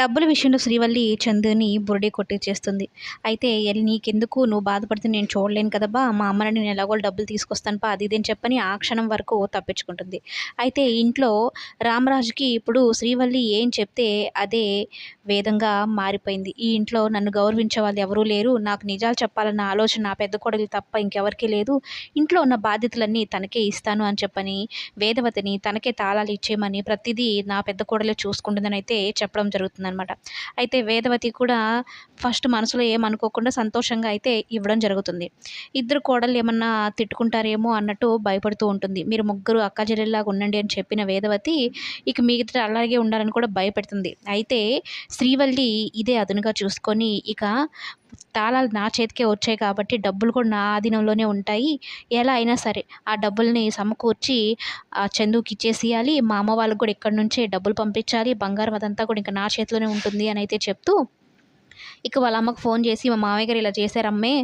డబ్బుల విషయంలో శ్రీవల్లి చందుని బురిడి కొట్టించేస్తుంది అయితే నీకెందుకు? నువ్వు బాధపడితే నేను చూడలేను కదబ్బా. మా అమ్మని నేను ఎలాగో డబ్బులు తీసుకొస్తాను పా. అది ఇది చెప్పని ఆ క్షణం వరకు తప్పించుకుంటుంది. అయితే ఇంట్లో రామరాజుకి ఇప్పుడు శ్రీవల్లి ఏం చెప్తే అదే వేదంగా మారిపోయింది. ఈ ఇంట్లో నన్ను గౌరవించే వాళ్ళు ఎవరూ లేరు. నాకు నిజాలు చెప్పాలన్న ఆలోచన నా పెద్ద కొడలి తప్ప ఇంకెవరికీ లేదు. ఇంట్లో ఉన్న బాధ్యతలన్నీ తనకే ఇస్తాను అని చెప్పని వేదవతిని తనకే తాళాలు ఇచ్చేయమని ప్రతిదీ నా పెద్ద కోడలే చూసుకుంటుందని అయితే చెప్పడం జరుగుతుందనమాట అయితే వేదవతి కూడా ఫస్ట్ మనసులో ఏమనుకోకుండా సంతోషంగా అయితే ఇవ్వడం జరుగుతుంది. ఇద్దరు కోడలు ఏమన్నా తిట్టుకుంటారేమో అన్నట్టు భయపడుతూ ఉంటుంది. మీరు ముగ్గురు అక్క చెల్లెల్లాగా ఉండండి అని చెప్పిన వేదవతి ఇక మిగతా అలాగే ఉండాలని కూడా భయపెడుతుంది. అయితే శ్రీవల్లి ఇదే అదునుగా చూసుకొని ఇక తాళాలు నా చేతికే వచ్చాయి కాబట్టి డబ్బులు కూడా నా ఆధీనంలోనే ఉంటాయి. ఎలా అయినా సరే ఆ డబ్బుల్ని సమకూర్చి ఆ చందుకి ఇచ్చేసేయాలి. మా అమ్మ వాళ్ళకి కూడా ఇక్కడి నుంచే డబ్బులు పంపించాలి. బంగారం అదంతా కూడా ఇంకా నా చేతిలోనే ఉంటుంది అని అయితే చెప్తూ ఇక వాళ్ళ అమ్మకు ఫోన్ చేసి మా మామయ్య గారు ఇలా చేశారమ్మే.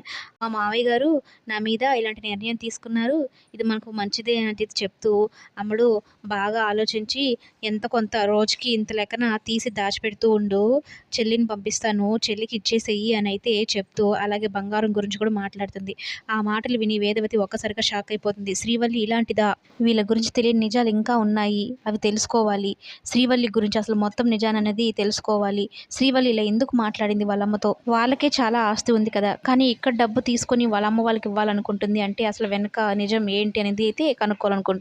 మా మామయ్య గారు నా మీద ఇలాంటి నిర్ణయం తీసుకున్నారు. ఇది మనకు మంచిదే అని చెప్తూ అమ్ముడు బాగా ఆలోచించి ఎంత కొంత రోజుకి ఇంత లెక్కన తీసి దాచిపెడుతూ ఉండు. చెల్లిని పంపిస్తాను. చెల్లికి ఇచ్చేసేయి అని అయితే చెప్తూ అలాగే బంగారం గురించి కూడా మాట్లాడుతుంది. ఆ మాటలు విని వేదవతి ఒక్కసారిగా షాక్ అయిపోతుంది. శ్రీవల్లి ఇలాంటిదా? వీళ్ళ గురించి తెలియని నిజాలు ఇంకా ఉన్నాయి. అవి తెలుసుకోవాలి. శ్రీవల్లి గురించి అసలు మొత్తం నిజాన్ని అనేది తెలుసుకోవాలి. శ్రీవల్లి ఇలా ఎందుకు మాట్లాడింది? వాళ్ళ వాళ్ళమ్మతో. వాళ్ళకే చాలా ఆస్తి ఉంది కదా. కానీ ఇక్కడ డబ్బు తీసుకొని వాళ్ళమ్మ వాళ్ళకి ఇవ్వాలనుకుంటుంది అంటే అసలు వెనక నిజం ఏంటి అనేది అయితే కనుక్కోవాలనుకుంటుంది